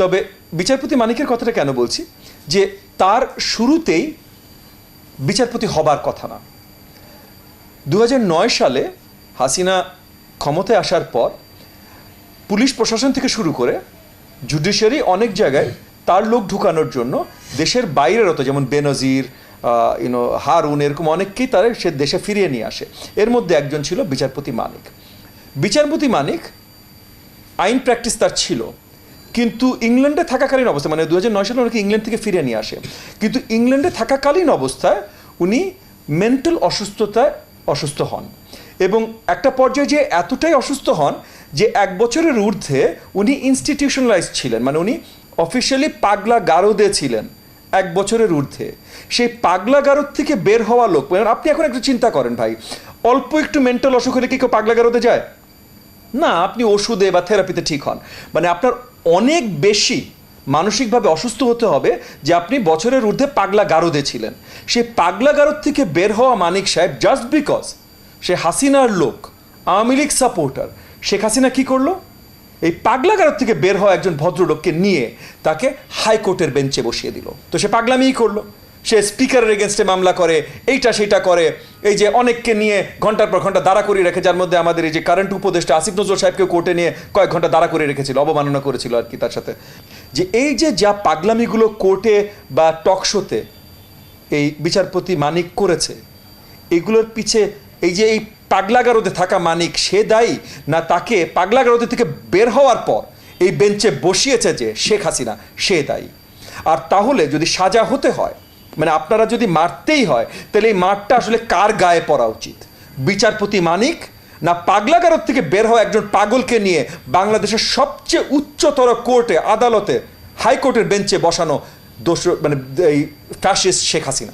তবে বিচারপতি মানিকের কথাটা কেন বলছি? যে তার শুরুতেই বিচারপতি হবার কথা না। দু হাজার নয় সালে হাসিনা ক্ষমতায় আসার পর পুলিশ প্রশাসন থেকে শুরু করে জুডিশিয়ারি অনেক জায়গায় তার লোক ঢুকানোর জন্য দেশের বাইরের হতো যেমন বেনজির ইউনো হারুন এরকম অনেককেই তারা সে দেশে ফিরিয়ে নিয়ে আসে। এর মধ্যে একজন ছিল বিচারপতি মানিক। বিচারপতি মানিক আইন প্র্যাকটিস তার ছিল। কিন্তু ইংল্যান্ডে থাকাকালীন অবস্থা মানে দু হাজার নয় সালে ওনাকে ইংল্যান্ড থেকে ফিরে নিয়ে আসে। কিন্তু ইংল্যান্ডে থাকাকালীন অবস্থায় উনি মেন্টাল অসুস্থতায় অসুস্থ হন। এবং একটা পর্যায়ে যে এতটাই অসুস্থ হন যে এক বছরের ঊর্ধ্বে উনি ইনস্টিটিউশনালাইজ ছিলেন মানে উনি অফিসিয়ালি পাগলা গারদে ছিলেন এক বছরের ঊর্ধ্বে। সেই পাগলা গারদ থেকে বের হওয়া লোক মানে আপনি এখন একটু চিন্তা করেন ভাই, অল্প একটু মেন্টাল অসুখ হলে কি কেউ পাগলা গারদে যায়? না, আপনি ওষুধে বা থেরাপিতে ঠিক হন। মানে আপনার অনেক বেশি মানসিকভাবে অসুস্থ হতে হবে যে আপনি বছরের ঊর্ধ্বে পাগলা গারদে ছিলেন। সেই পাগলা গারদ থেকে বের হওয়া মানিক সাহেব জাস্ট বিকজ সে হাসিনার লোক, আওয়ামী লীগ সাপোর্টার শেখ হাসিনা কী করল? এই পাগলা গারদ থেকে বের হওয়া একজন ভদ্রলোককে নিয়ে তাকে হাইকোর্টের বেঞ্চে বসিয়ে দিল। তো সে পাগলামিই করল। সে স্পিকারের এগেনস্টে মামলা করে, এইটা সেটা করে। এই যে অনেককে নিয়ে ঘণ্টার পর ঘণ্টা দাঁড়া করিয়ে রেখে, যার মধ্যে আমাদের এই যে কারেন্ট উপদেষ্টা আসিফ নজরুল সাহেবকে কোর্টে নিয়ে কয়েক ঘণ্টা দাঁড়া করে রেখেছিল, অবমাননা করেছিল আর কি তার সাথে। যে এই যে যা পাগলামিগুলো কোর্টে বা টক শোতে এই বিচারপতি মানিক করেছে, এগুলোর পিছে এই যে এই পাগলাগারদে থাকা মানিক, সে দায়ী? না তাকে পাগলাগারদে থেকে বের হওয়ার পর এই বেঞ্চে বসিয়েছে যে শেখ হাসিনা, সে দায়ী। আর তাহলে যদি সাজা হতে হয় মানে আপনারা যদি মারতেই হয়, তাহলে এই মারটা আসলে কার গায়ে পড়া উচিত? বিচারপতি মানিক না পাগলাগারত থেকে বের হওয়া একজন পাগলকে নিয়ে বাংলাদেশের সবচেয়ে উচ্চতর কোর্টে, আদালতে, হাইকোর্টের বেঞ্চে বসানো দোষ মানে এই ফ্যাসিস্ট শেখ হাসিনা?